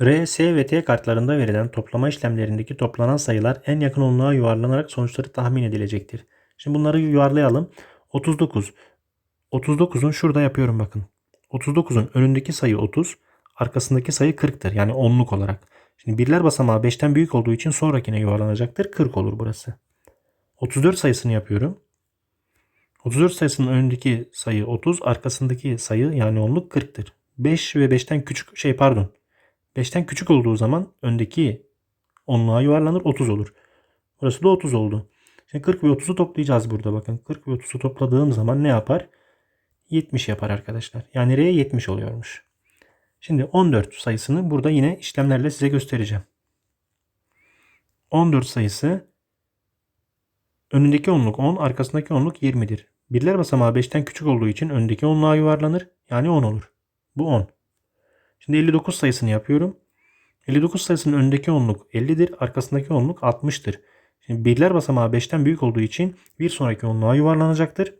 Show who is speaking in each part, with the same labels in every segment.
Speaker 1: R, S ve T kartlarında verilen toplama işlemlerindeki toplanan sayılar en yakın onluğa yuvarlanarak sonuçları tahmin edilecektir. Şimdi bunları yuvarlayalım. 39. 39'un şurada yapıyorum bakın. 39'un önündeki sayı 30, arkasındaki sayı 40'tır. Yani onluk olarak. Şimdi birler basamağı 5'ten büyük olduğu için sonrakine yuvarlanacaktır. 40 olur burası. 34 sayısını yapıyorum. 34 sayısının önündeki sayı 30, arkasındaki sayı yani onluk 40'tır. 5 ve 5'ten küçük şey pardon. 5'ten küçük olduğu zaman öndeki onluğa yuvarlanır 30 olur. Burası da 30 oldu. Şimdi 40 ve 30'u toplayacağız burada bakın. 40 ve 30'u topladığım zaman ne yapar? 70 yapar arkadaşlar. Yani R 70 oluyormuş. Şimdi 14 sayısını burada yine işlemlerle size göstereceğim. 14 sayısı önündeki onluk 10, arkasındaki onluk 20'dir. Birler basamağı 5'ten küçük olduğu için öndeki onluğa yuvarlanır. Yani 10 olur. Bu 10. Şimdi 59 sayısını yapıyorum. 59 sayısının önündeki onluk 50'dir. Arkasındaki onluk 60'tır. Şimdi birler basamağı 5'ten büyük olduğu için bir sonraki onluğa yuvarlanacaktır.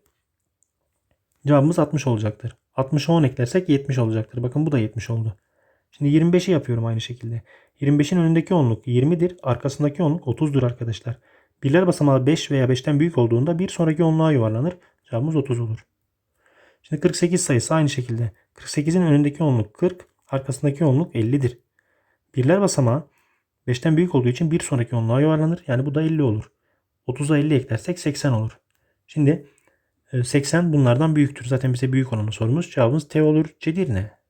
Speaker 1: Cevabımız 60 olacaktır. 60'a 10 eklersek 70 olacaktır. Bakın bu da 70 oldu. Şimdi 25'i yapıyorum aynı şekilde. 25'in önündeki onluk 20'dir. Arkasındaki onluk 30'dur arkadaşlar. Birler basamağı 5 veya 5'ten büyük olduğunda bir sonraki onluğa yuvarlanır. Cevabımız 30 olur. Şimdi 48 sayısı aynı şekilde. 48'in önündeki onluk 40, arkasındaki onluk 50'dir. Birler basamağı 5'ten büyük olduğu için bir sonraki onluğa yuvarlanır. Yani bu da 50 olur. 30'a 50 eklersek 80 olur. Şimdi e, 80 bunlardan büyüktür. Zaten bize büyük olanı sormuş. Cevabımız T olur. Cedir ne?